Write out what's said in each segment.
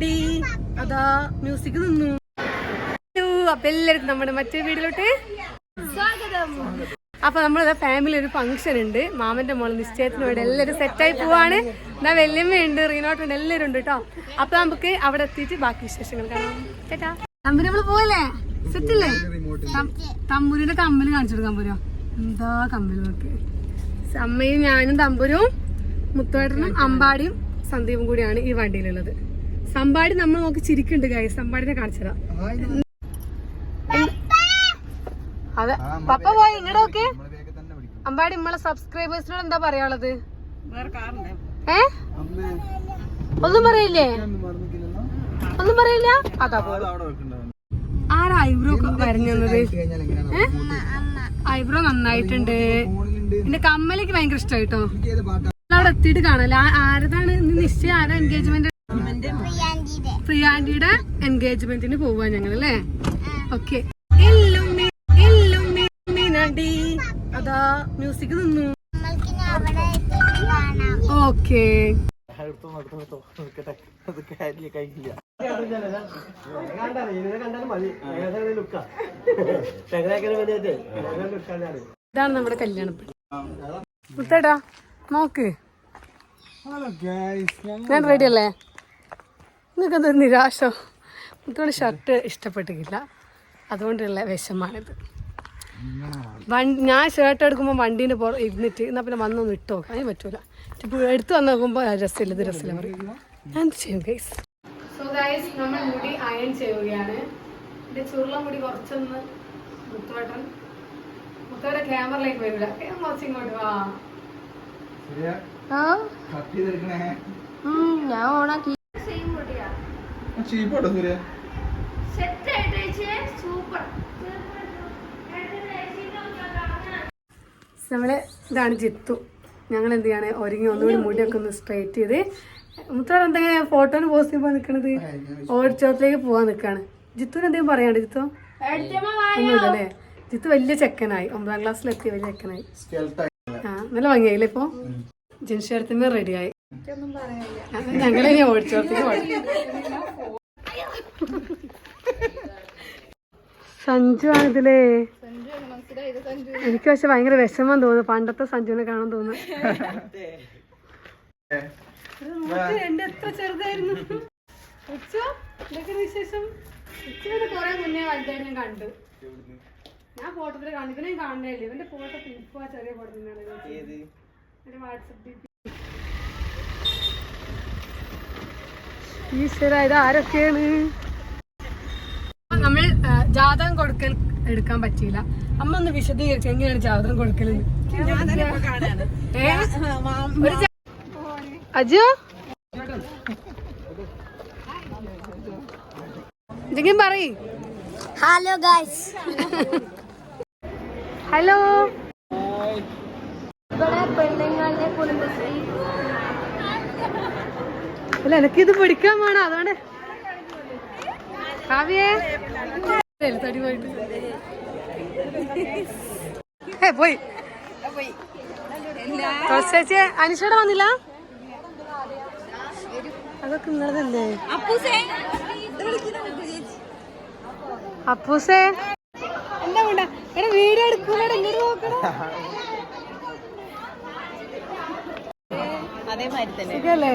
മീനാണ്ടി അതാ മ്യൂസിക് നിന്നു. അപ്പൊ എല്ലാവർക്കും നമ്മുടെ മറ്റേ വീട്ടിലോട്ട് സ്വാഗതം. അപ്പൊ നമ്മളെ ഫാമിലി ഒരു ഫംഗ്ഷൻ ഉണ്ട്. മാമന്റെ മോൾ നിശ്ചയത്തിന് വേണ്ടി എല്ലാവരും സെറ്റായി പോവാണ്. എന്നാ വല്യമ്മയുണ്ട് റീനോട്ടുണ്ട് എല്ലാവരും ഉണ്ട് കേട്ടോ അപ്പൊ നമുക്ക് അവിടെ എത്തിയിട്ട് ബാക്കി വിശേഷങ്ങൾ കാണാം. ചേട്ടാ തമ്പുരി നമ്മൾ പോവല്ലേ? തമ്പുരിന്റെ കമ്മൽ കാണിച്ചു കൊടുക്കാൻ പോരോ എന്താ കമ്മൽ നോക്ക് അമ്മയും ഞാനും തമ്പുരും മുത്തുവേട്ടനും അമ്പാടിയും സന്ദീപും കൂടിയാണ് ഈ വണ്ടിയിലുള്ളത്. സമ്പാടി നമ്മൾ നോക്കി ചിരിക്കുന്നുണ്ട് കൈ സമ്പാടിനെ കാണിച്ചതാ അതെ പപ്പ പോയി ഇങ്ങോട്ട് നോക്ക്. അമ്പാടി നമ്മളെ സബ്സ്ക്രൈബേഴ്സിനോട് എന്താ പറയാനുള്ളത്? ഏ? ഒന്നും പറയില്ലേ? ഒന്നും പറയില്ല? അതാ പോ ആരാ ഐബ്രോ വരഞ്ഞത് ഐബ്രോ നന്നായിട്ടുണ്ട്. എന്റെ കമ്മലേക്ക് ഭയങ്കര ഇഷ്ടമായിട്ടോ അവിടെ എത്തിയിട്ട് കാണാല്ല ആരതാണ്? നിശ്ചയം ആരാ എൻഗേജ്മെന്റ് പ്രിയാന്റിയുടെ എൻഗേജ്മെന്റിന് പോവാ ഞങ്ങൾ അല്ലേ ഓക്കെ അതാ മ്യൂസിക് നിന്നു. ഓക്കെ ഇതാണ് നമ്മുടെ കല്യാണം മുത്തേട്ടാ നോക്ക്. ഞാൻ റെഡി അല്ലേ? നിങ്ങൾക്ക് നിരാശോ. നിരാശ മുത്തോട് ഷർട്ട് ഇഷ്ടപ്പെട്ടിട്ടില്ല. അതുകൊണ്ടുള്ള വിഷമാണിത്. വണ്ടി ഞാൻ ഷർട്ട് എടുക്കുമ്പോൾ വണ്ടീന്റെ പുറ ഇരുന്നിട്ട് എന്നാൽ പിന്നെ വന്നൊന്ന് ഇട്ട് നോക്കാം. അതിന് പറ്റൂല. ഇപ്പോൾ എടുത്തു വന്ന് നോക്കുമ്പോൾ രസമില്ല ഇത് രസമില്ല പറയും. ഞാൻ ചെയ്യും ഗൈസ് സോ ഗൈസ് നമ്മൾ മുടി അയൺ ചെയ്യുകയാണ്. എന്റെ ചുരുള മുടി കുറച്ചൊന്ന് മുത്തോട്ടൻ മുത്തോടെ ക്യാമറയിലേക്ക് വരില്ല കുറച്ച് ഇങ്ങോട്ട് വാ. ഞാൻ ഓണാക്കി. ചീപ്പോട്ടോ സൂര്യ നമ്മളെ ഇതാണ് ജിത്തു. ഞങ്ങൾ എന്ത് ചെയ്യാണ് ഒരുങ്ങി ഒന്നുകൂടി മുടിയൊക്കെ ഒന്ന് സ്ട്രൈറ്റ് ചെയ്ത് മുത്തോടെ എന്തെങ്കിലും ഫോട്ടോന് പോസ്റ്റ് ചെയ്യുമ്പോൾ നിൽക്കണത് ഓടിച്ചോട്ടിലേക്ക് പോവാൻ നിൽക്കാണ് ജിത്തുവിന് എന്തെങ്കിലും പറയാണ്ട് ജിത്തു? ഒന്നുമില്ലല്ലേ? ജിത്തു വലിയ ചെക്കനായി. ഒമ്പതാം ക്ലാസ്സിലെത്തിയ വലിയ ചെക്കനായി. ആ നല്ല ഭംഗിയായില്ലേ ഇപ്പൊ? ജനിച്ചേരത്തിന്മേൽ റെഡിയായി ഞങ്ങളിനി ഓടിച്ചോടത്തേക്ക് പോയി സഞ്ജു ആണിതിലേ എനിക്ക് പക്ഷെ ഭയങ്കര വിഷമം തോന്നുന്നു പണ്ടത്തെ സഞ്ജുവിനെ കാണാൻ തോന്നുന്നു. എന്റെ എത്ര ചെറുതായിരുന്നു. ഉച്ച? ഇതൊക്കെ വിശേഷം? ഉച്ചയുടെ കുറെ മുന്നേ വലുതായിട്ട് ഞാൻ കണ്ടു. ഞാൻ ഫോട്ടോത്തിൽ കാണും. ഇവനെ കാണുന്നില്ല ഇവന്റെ ഫോട്ടോ ചെറിയ ഫോട്ടോ വാട്സപ്പ് ഈശ്വര ഇത് ആരൊക്കെയാണ് നമ്മൾ ജാതകം കൊടുക്കൽ എടുക്കാൻ പറ്റിയില്ല. അമ്മ ഒന്ന് വിശദീകരിച്ചു എങ്ങനെയാണ് ജാതകം കൊടുക്കൽ അജു? എന്തെങ്കിലും പറയ്. ഹലോ ഗൈസ് ഹലോ ഇവിടെ പെണ്ണുങ്ങളുടെ കുടുംബശ്രീ. അല്ല എനിക്കിത് പിടിക്കാൻ വേണം. അതുകൊണ്ട് കാവ്യേ? തടി പോയിട്ട് ഏ പോയി ചേച്ചി അനിഷയുടെ വന്നില്ല? അതൊക്കെ നിങ്ങളതല്ലേ അപ്പൂസേ? എന്താ വേണ്ട? എടാ വീഡിയോ എടുക്കൂലടാ ഇങ്ങോട്ട് നോക്കടാ സുഖല്ലേ?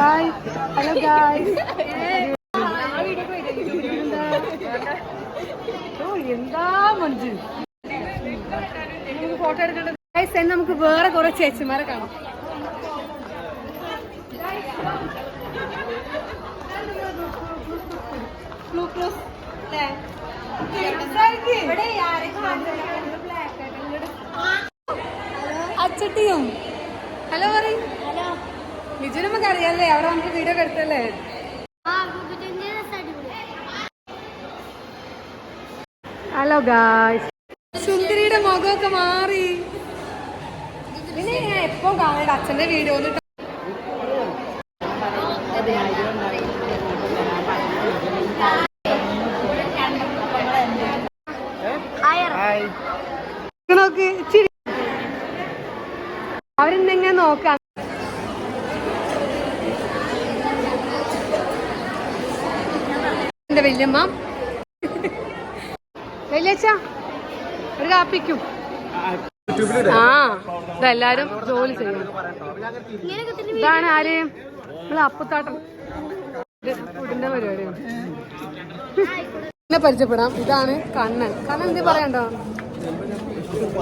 ഹായ് ഹലോ ഗായ്സ് എന്താ മഞ്ജു? ഫോട്ടോ എടുക്കേണ്ടത് എന്ന് നമുക്ക് വേറെ കുറെ ചേച്ചിമാരെ കാണാം. ഗ്ലൂക്കോസ് അച്ചട്ടിയും. ഹലോ പറയും. ഹലോ. ബിജു നമുക്ക് അറിയാല്ലേ അവിടെ നമുക്ക് വീഡിയോ എടുത്തല്ലേ ഹലോ ഗായ്സ് സുന്ദരിയുടെ മുഖമൊക്കെ മാറി. പിന്നെ ഞാൻ എപ്പോ കാണേണ്ട അച്ഛന്റെ വീഡിയോ ഒന്ന് നോക്ക് ഇച്ചിരി അവരെന്തെങ്ങനെ നോക്കാം. എന്റെ വല്യമ്മ. വല്യച്ഛ ഒരു കാപ്പിക്കും. ആ ഇതെല്ലാരും ജോലി ചെയ്യും ഇതാണ് ആര്? നമ്മളെ അപ്പത്താട്ടം. ഫുഡിന്റെ പരിപാടിയാണ്. എന്നെ പരിചയപ്പെടാം. ഇതാണ് കണ്ണൻ. കണ്ണൻ എന്ത് പറയണ്ടോ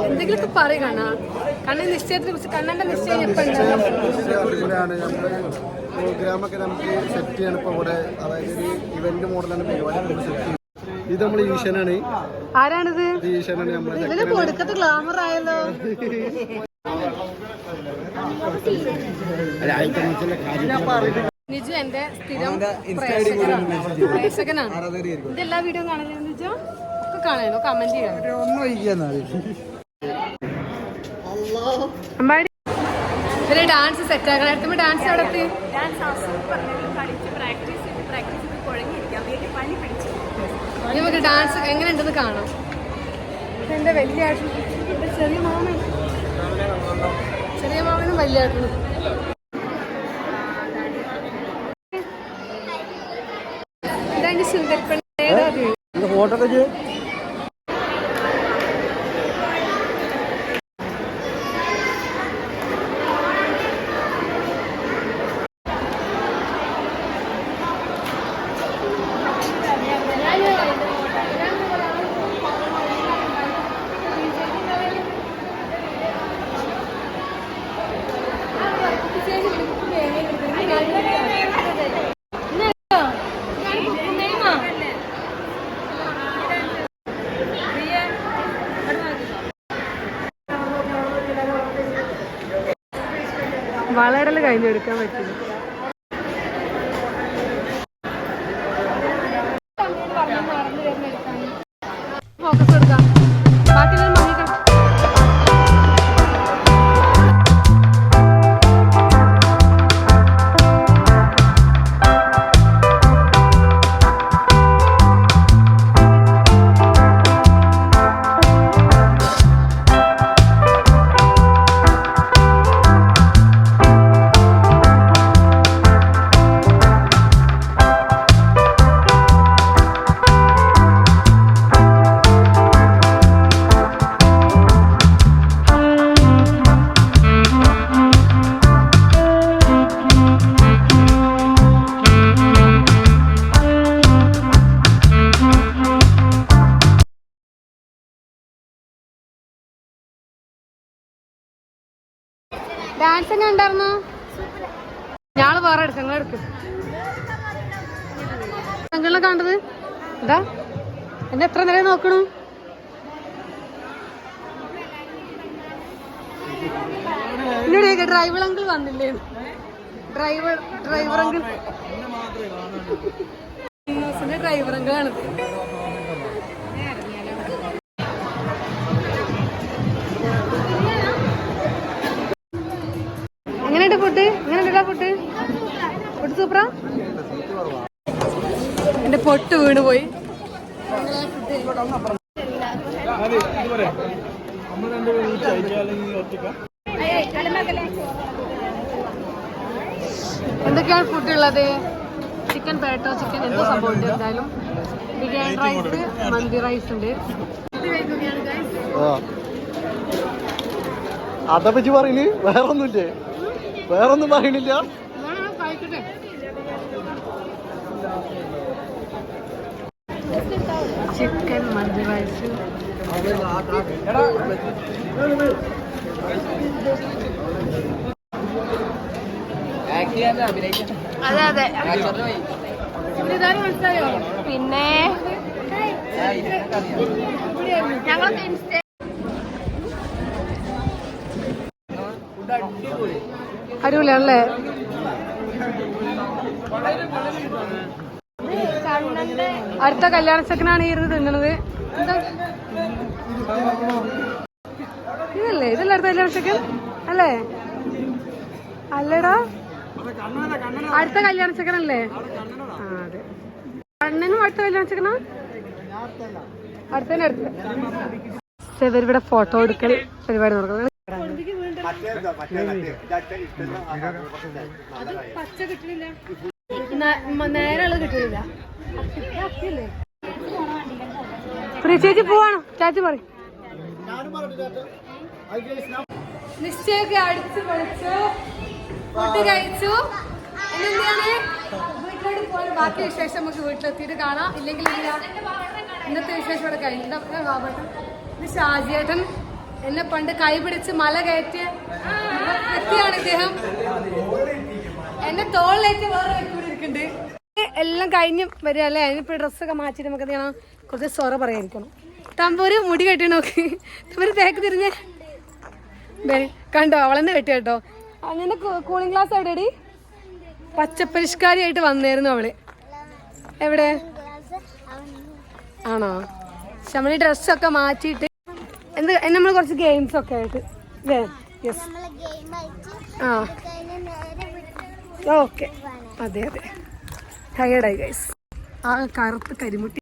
എന്തെങ്കിലുമൊക്കെ പറയും കണ്ണ. കണ്ണൻ നിശ്ചയത്തിനെ കുറിച്ച് കണ്ണന്റെ നിശ്ചയം എപ്പോ ഉണ്ടാവും ഇവിടെയാണ് നമ്മൾ പ്രോഗ്രാമൊക്കെ നമുക്ക് സെറ്റ് ചെയ്യണം ഇപ്പോൾ ഇവിടെ. അതായത് ഒരു ഇവന്റ് മോഡലാണ് പരിപാടി നമുക്ക് സെറ്റ് ചെയ്യുന്നത് ഇത് നമ്മൾ ഈശനാണ്. ആരാണിത്? ഈശനാണ് നമ്മളെ കൊടുക്കത്ത് ഗ്ലാമർ ആയല്ലോ. നിജു എന്റെ സ്ഥിരം പ്രേക്ഷകനാണ്. എല്ലാ വീഡിയോ കാണല്ലേ നിജു? കമന്റ് ചെയ്യണം ഡാൻസ് സെറ്റ് ആക്കണം. അടുത്തുമ്പോ ഡാൻസ് നടത്തി നമുക്ക് ഡാൻസ് എങ്ങനെ ഉണ്ടെന്ന് കാണാം. എന്റെ വലിയ ചെറിയ മാമൻ? ചെറിയ മാമനും വലിയ അത്? ഫോട്ടോ വളരൽ കഴിഞ്ഞെടുക്കാൻ പറ്റില്ല. ഡാൻസ് എങ്ങനെ ഉണ്ടായിരുന്നു? ഞാൾ വേറെ എടുക്കും നിങ്ങൾ എടുക്കും. കണ്ടത്? എന്താ എന്നെ എത്ര നേരം നോക്കണു? ഇന്നോട് ഡ്രൈവർ അങ്കിൾ വന്നില്ലേ? Driver driver uncle driver uncle പൊട്ട് വീണ് പോയി. എന്തൊക്കെയാണ് ഫുഡ് ഉള്ളത്? ചിക്കൻ പേട്ടോ ചിക്കൻ എന്തോ സംഭവം ഉണ്ട് എന്തായാലും? ബിരിയാണി റൈസ് മന്തി റൈസ് ഉണ്ട്. ഇത് കഴിക്കുകയാണ് guys. അതാ പറ്റി പറയുന്നത് വേറൊന്നുമില്ലേ? വേറൊന്നും പറയണില്ല കഴിക്കട്ടെ ചിക്കൻ മന്തി റൈസ് അതെ അതെ. പിന്നെ അടിപൊളിയാണല്ലേ അടുത്ത കല്യാണ ചെക്കനാണ് ഇരുന്ന് തിന്നണത് ഇതല്ലേ ഇതല്ലേ അടുത്ത കല്യാണ ചെക്കൻ അല്ലേ അല്ലടാ അടുത്ത കല്യാണ ചെക്കനല്ലേ ആ അതെ കണ്ണനും അടുത്ത കല്യാണ ചെക്കനാ അടുത്തന്നെ അടുത്ത ഇവരിവിടെ ഫോട്ടോ എടുക്കൽ പരിപാടി നടക്കുന്നത് പച്ച കിട്ടണില്ല നേരെയുള്ള കിട്ടില്ല ചേച്ചി പോവാണോ. ചേച്ചി പറ നിശ്ചയൊക്കെ അടിച്ചു പൊളിച്ചു. ഫുഡ് കഴിച്ചു. വീട്ടിലോട്ട് പോയി ബാക്കി വിശേഷം നമുക്ക് വീട്ടിലെത്തിയിട്ട് കാണാം. ഇല്ലെങ്കിൽ ഇല്ല ഇന്നത്തെ വിശേഷം ഇവിടെ കഴിഞ്ഞു. ഇത് ഷാജിയേട്ടൻ എന്നെ പണ്ട് കൈ പിടിച്ച് മല കയറ്റിയ വ്യക്തിയാണ് ഇദ്ദേഹം. എന്നെ തോളിലേക്ക് വേറെ വ്യക്തി ഇരിക്കുന്നുണ്ട് എല്ലാം കഴിഞ്ഞ് വരിക അല്ലേ? ഇനിയിപ്പോൾ ഡ്രസ്സൊക്കെ മാറ്റിയിട്ട് നമുക്ക് ചെയ്യണം? കുറച്ച് സൊറ പറയാതിരിക്കണം തമ്പൂര് മുടി കെട്ടി നോക്കി. തമ്പൂര് തേക്ക് തിരിഞ്ഞ്. കണ്ടോ? അവളെന്നെ കെട്ടി കേട്ടോ. അങ്ങനെ കൂളിംഗ് ഗ്ലാസ് എവിടെയടി പച്ചപ്പരിഷ്കാരിയായിട്ട് വന്നായിരുന്നു അവൾ. എവിടെ? ആണോ? ശമലി ഡ്രസ്സൊക്കെ മാറ്റിയിട്ട് എന്ത് നമ്മൾ കുറച്ച് ഗെയിംസ് ഒക്കെ ആയിട്ട്. അല്ലേ യെസ് ആ. ഓക്കെ. അതെ അതെ. ടയേർഡായി ഗൈസ് ആ കറുത്ത് കരിമുട്ടി